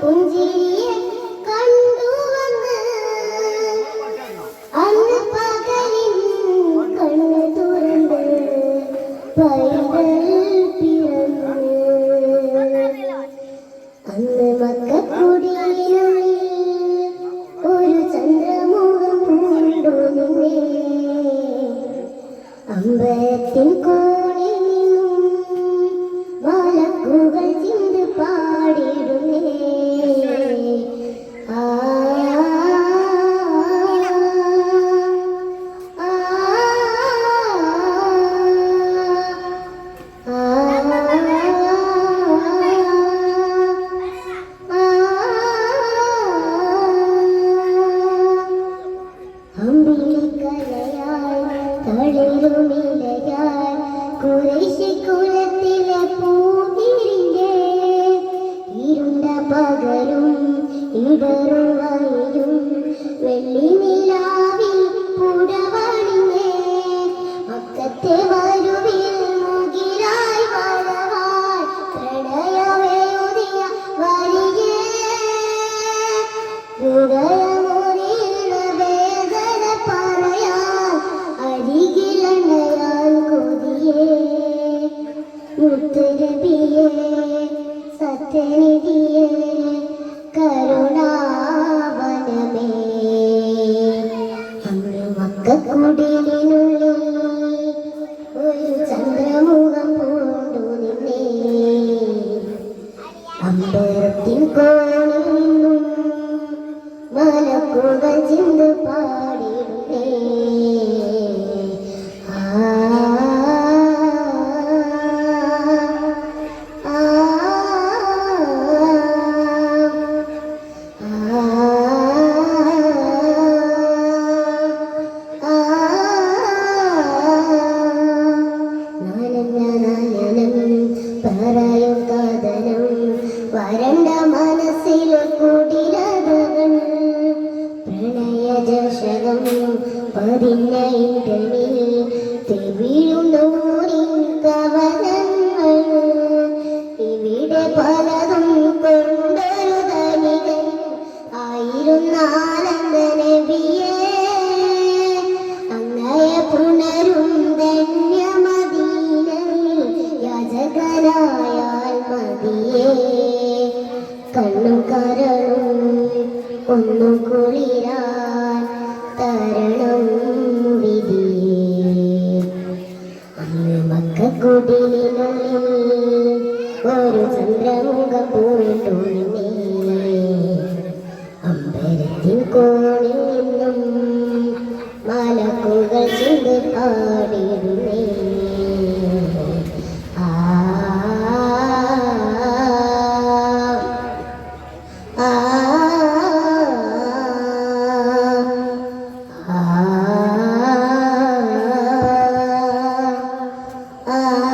പുഞ്ചിരിയെ കണ്ടു വന്ന് അന്ന് പകലിൻ കണ്ണു തുറന്ന് പൈതൽ പിറന്ന്. ഒരു ചന്ദ്രമുഖം കൊണ്ടു നിന്നെ. അമ്പലത്തിൻ തളിരുമിലയായി കുറേശ്ശി കുലത്തിലെ പൂവിരിഞ്ഞേ ഇരുണ്ട പകലും ഇടറും വഴിയും വെള്ളി നിലാവിൽ പുടവണിഞ്ഞേ മക്കത്തെ വരുവിൽ മുകിലായി വരവായി പ്രണയവേദിയ വരികേ സത്യനിധിയേ കരുണാവനമേ. അന്ന് മക്കക്കുടിലിനുള്ളിൽ ഒരു ചന്ദ്രമുഖം പൂണ്ടു നിന്നേ. അമ്പലത്തിൻ പതിഞ്ഞ ഇടനിൽ തെവിഴും നൂറിൻ കവനങ്ങൾ ഇവിടെ പലതും അങ്ങയെ കരളും ഒന്നു തരണം. പാടിടുന്നേ Ah